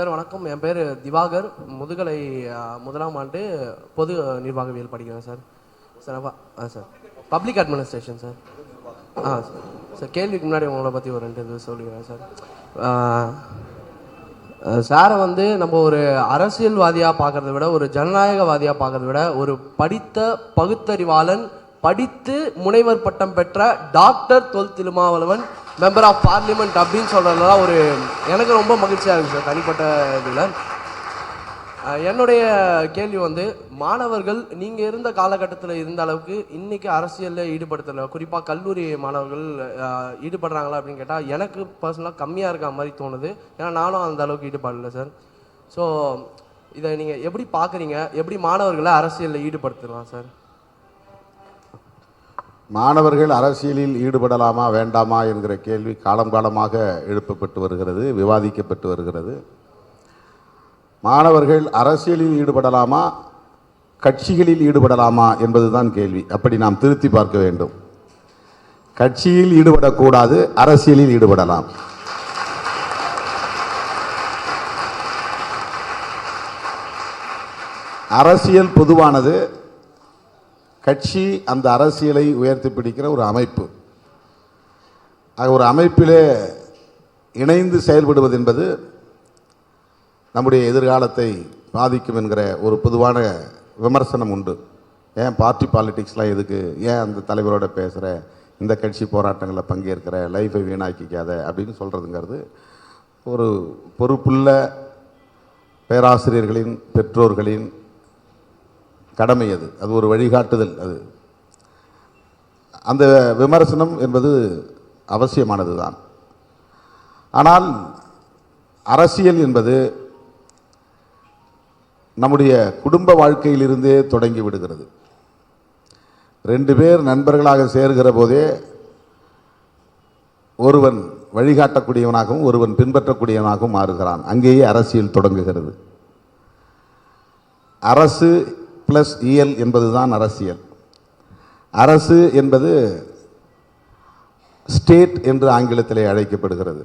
Sir வணக்கம். என் பேர் திவாகர். முதுகலை முதலாம் ஆண்டு பொது நிர்வாகவியல் படிக்கிறேன் சார். சார் ஆ சார். Public administration sir. ஆ சார். சார் கேள்விக்கு முன்னாடி உங்களை பற்றி ஒரு ரெண்டு இது சொல்லிக்கிறேன் சார். சாரை வந்து நம்ம ஒரு அரசியல்வாதியாக பார்க்கறத விட ஒரு ஜனநாயகவாதியாக பார்க்கறத விட ஒரு படித்த பகுத்தறிவாளன் படித்து முனைவர் பட்டம் பெற்ற doctor Thol Thirumavalavan member of parliament அப்படின்னு சொல்கிறதுலாம் ஒரு எனக்கு ரொம்ப மகிழ்ச்சியாக இருக்குது சார் தனிப்பட்ட இதில். என்னுடைய கேள்வி வந்து மாணவர்கள் நீங்கள் இருந்த காலகட்டத்தில் இருந்த அளவுக்கு இன்றைக்கி அரசியலில் ஈடுபடுத்தலை குறிப்பாக கல்லூரி மாணவர்கள் ஈடுபடுறாங்களா அப்படின்னு கேட்டால் எனக்கு பர்சனலாக கம்மியாக இருக்க மாதிரி தோணுது. ஏன்னா நானும் அந்த அளவுக்கு ஈடுபடல சார். ஸோ இதை நீங்கள் எப்படி பார்க்குறீங்க எப்படி மாணவர்களை அரசியலில் ஈடுபடுத்தலாம் சார்? மாணவர்கள் அரசியலில் ஈடுபடலாமா வேண்டாமா என்கிற கேள்வி காலம் காலமாக எழுப்பப்பட்டு வருகிறது விவாதிக்கப்பட்டு வருகிறது. மாணவர்கள் அரசியலில் ஈடுபடலாமா கட்சிகளில் ஈடுபடலாமா என்பதுதான் கேள்வி. அப்படி நாம் திருத்தி பார்க்க வேண்டும். கட்சியில் ஈடுபடக்கூடாது அரசியலில் ஈடுபடலாம். அரசியல் பொதுவானது கட்சி அந்த அரசியலை உயர்த்தி பிடிக்கிற ஒரு அமைப்பு. ஆக ஒரு அமைப்பிலே இணைந்து செயல்படுவது என்பது நம்முடைய எதிர்காலத்தை பாதிக்கும் என்கிற ஒரு பொதுவான விமர்சனம் உண்டு. ஏன் பார்ட்டி பாலிட்டிக்ஸ்லாம் எதுக்கு? ஏன் அந்த தலைவரோட பேசுகிற இந்த கட்சி போராட்டங்களில் பங்கேற்கிற? லைஃபை வீணாக்கிக்காத? அப்படின்னு சொல்கிறதுங்கிறது ஒரு பொறுப்புள்ள பேராசிரியர்களின் பெற்றோர்களின் கடமை அது. அது ஒரு வழிகாட்டுதல் அது. அந்த விமர்சனம் என்பது அவசியமானது தான் ஆனால் அரசியல் என்பது நம்முடைய குடும்ப வாழ்க்கையிலிருந்தே தொடங்கி விடுகிறது. ரெண்டு பேர் நண்பர்களாக சேர்கிற போதே ஒருவன் வழிகாட்டக்கூடியவனாகவும் ஒருவன் பின்பற்றக்கூடியவனாகவும் மாறுகிறான். அங்கேயே அரசியல் தொடங்குகிறது. அரசு ப்ளஸ் இயல் என்பதுதான் அரசியல். அரசு என்பது ஸ்டேட் என்று ஆங்கிலத்திலே அழைக்கப்படுகிறது.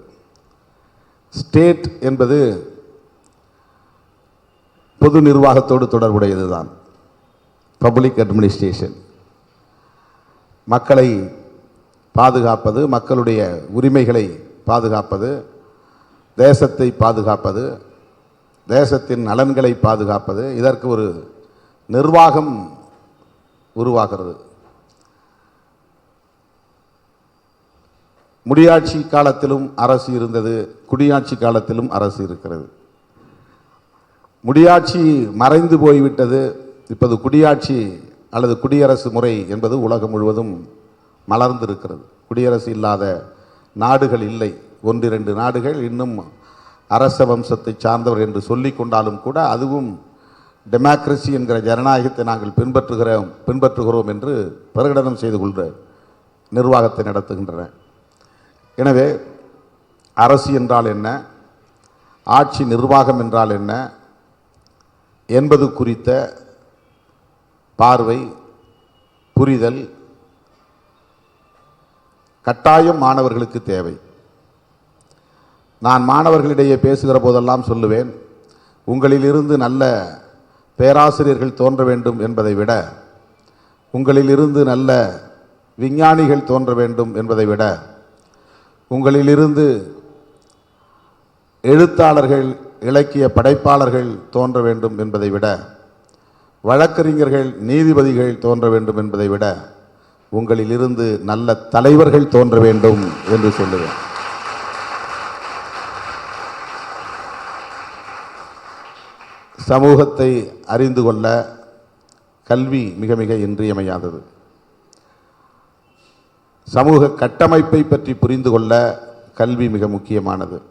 ஸ்டேட் என்பது பொது நிர்வாகத்தோடு தொடர்புடையது தான் பப்ளிக் அட்மினிஸ்ட்ரேஷன் மக்களை பாதுகாப்பது மக்களுடைய உரிமைகளை பாதுகாப்பது தேசத்தை பாதுகாப்பது தேசத்தின் நலன்களை பாதுகாப்பது இதற்கு ஒரு நிர்வாகம் உருவாகிறது. முடியாட்சி காலத்திலும் அரசு இருந்தது குடியாட்சி காலத்திலும் அரசு இருக்கிறது. முடியாட்சி மறைந்து போய்விட்டது இப்போது குடியாட்சி அல்லது குடியரசு முறை என்பது உலகம் முழுவதும் மலர்ந்திருக்கிறது. குடியரசு இல்லாத நாடுகள் இல்லை. ஒன்றிரண்டு நாடுகள் இன்னும் அரச வம்சத்தை சார்ந்தவர் என்று சொல்லிக் கொண்டாலும் கூட அதுவும் டெமோக்ரஸி என்கிற ஜனநாயகத்தை நாங்கள் பின்பற்றுகிறோம் பின்பற்றுகிறோம் என்று பிரகடனம் செய்து கொள்கிற நிர்வாகத்தை நடத்துகின்றன. எனவே அரசு என்றால் என்ன? ஆட்சி நிர்வாகம் என்றால் என்ன? என்பது குறித்த பார்வை புரிதல் கட்டாயம் மாணவர்களுக்கு தேவை. நான் மாணவர்களிடையே பேசுகிற போதெல்லாம் சொல்லுவேன் உங்களிலிருந்து நல்ல பேராசிரியர்கள் தோன்ற வேண்டும் என்பதை விட உங்களிலிருந்து நல்ல விஞ்ஞானிகள் தோன்ற வேண்டும் என்பதை விட உங்களிலிருந்து எழுத்தாளர்கள் இலக்கிய படைப்பாளர்கள் தோன்ற வேண்டும் என்பதை விட வழக்கறிஞர்கள் நீதிபதிகள் தோன்ற வேண்டும் என்பதை விட உங்களிலிருந்து நல்ல தலைவர்கள் தோன்ற வேண்டும் என்று சொல்லுவேன். சமூகத்தை அறிந்து கொள்ள கல்வி மிக மிக இன்றியமையாதது. சமூக கட்டமைப்பை பற்றி புரிந்து கொள்ள கல்வி மிக முக்கியமானது.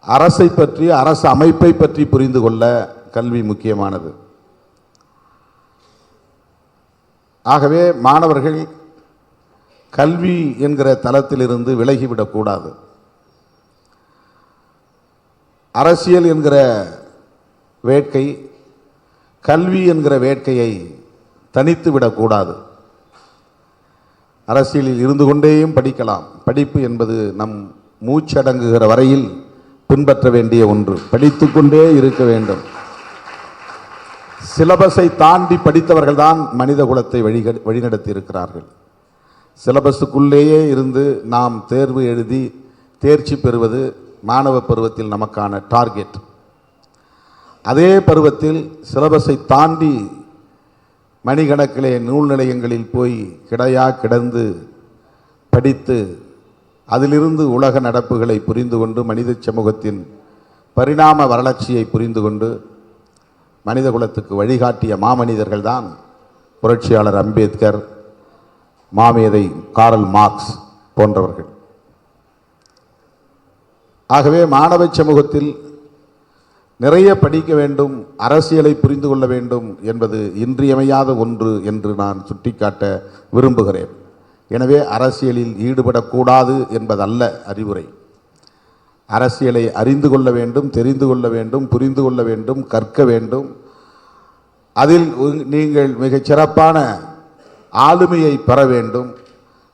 அரசை பற்றி அரசு அமைப்பை பற்றி புரிந்து கொள்ள கல்வி முக்கியமானது. ஆகவே மாணவர்கள் கல்வி என்கிற தளத்திலிருந்து விலகிவிடக்கூடாது. அரசியல் என்கிற வேட்கை கல்வி என்கிற வேட்கையை தனித்து விடக்கூடாது அரசியலில் இருந்து கொண்டேயும் படிக்கலாம். படிப்பு என்பது நம் மூச்சடங்குகிற வரையில் பின்பற்ற வேண்டிய ஒன்று. படித்துக்கொண்டே இருக்க வேண்டும். சிலபஸை தாண்டி படித்தவர்கள் தான் மனித குலத்தை வழி வழிநடத்தி இருக்கிறார்கள் சிலபஸுக்குள்ளேயே இருந்து நாம் தேர்வு எழுதி தேர்ச்சி பெறுவது மாணவ பருவத்தில் நமக்கான டார்கெட். அதே பருவத்தில் சிலபஸை தாண்டி மணிக்கணக்கிலே நூல் நிலையங்களில் போய் கிடையா கிடந்து படித்து அதிலிருந்து உலக நடப்புகளை புரிந்து கொண்டு மனித சமூகத்தின் பரிணாம வரலட்சியை புரிந்து கொண்டு மனித குலத்துக்கு வழிகாட்டிய மாமனிதர்கள் தான் புரட்சியாளர் அம்பேத்கர் மாமேதை காரல் மார்க்ஸ் போன்றவர்கள். ஆகவே மாணவ சமூகத்தில் நிறைய படிக்க வேண்டும் அரசியலை புரிந்து கொள்ள வேண்டும் என்பது இன்றியமையாத ஒன்று என்று நான் சுட்டிக்காட்ட விரும்புகிறேன். எனவே அரசியலில் ஈடுபடக்கூடாது என்பதல்ல அறிவுரை. அரசியலை அறிந்து கொள்ள வேண்டும் தெரிந்து கொள்ள வேண்டும் புரிந்து கொள்ள வேண்டும் கற்க வேண்டும். அதில் நீங்கள் மிகச் சிறப்பான ஆளுமையை பெற வேண்டும்.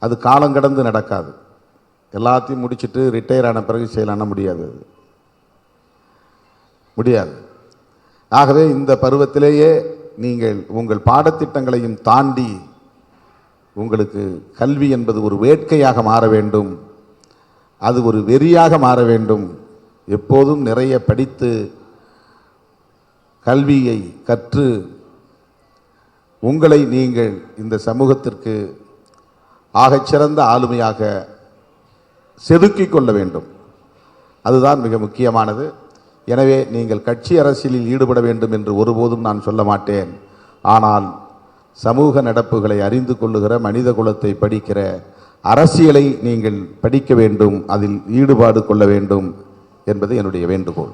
அது காலங்கடந்து நடக்காது. எல்லாத்தையும் முடிச்சுட்டு ரிட்டையர் ஆன பிறகு செய்யலாம்னா முடியாது. அது முடியாது. ஆகவே இந்த பருவத்திலேயே நீங்கள் உங்கள் பாடத்திட்டங்களையும் தாண்டி உங்களுக்கு கல்வி என்பது ஒரு வேட்கையாக மாற வேண்டும். அது ஒரு வெறியாக மாற வேண்டும். எப்போதும் நிறைய படித்து கல்வியை கற்று உங்களை நீங்கள் இந்த சமூகத்திற்கு ஆகச்சிறந்த ஆளுமையாக செதுக்கிக் கொள்ள வேண்டும். அதுதான் மிக முக்கியமானது. எனவே நீங்கள் கட்சி அரசியலில் ஈடுபட வேண்டும் என்று ஒருபோதும் நான் சொல்ல மாட்டேன். ஆனால் சமூக நடப்புகளை அறிந்து கொள்ளுகிற மனித குலத்தை படிக்கிற அரசியலை நீங்கள் படிக்க வேண்டும். அதில் ஈடுபாடு கொள்ள வேண்டும் என்பது என்னுடைய வேண்டுகோள்.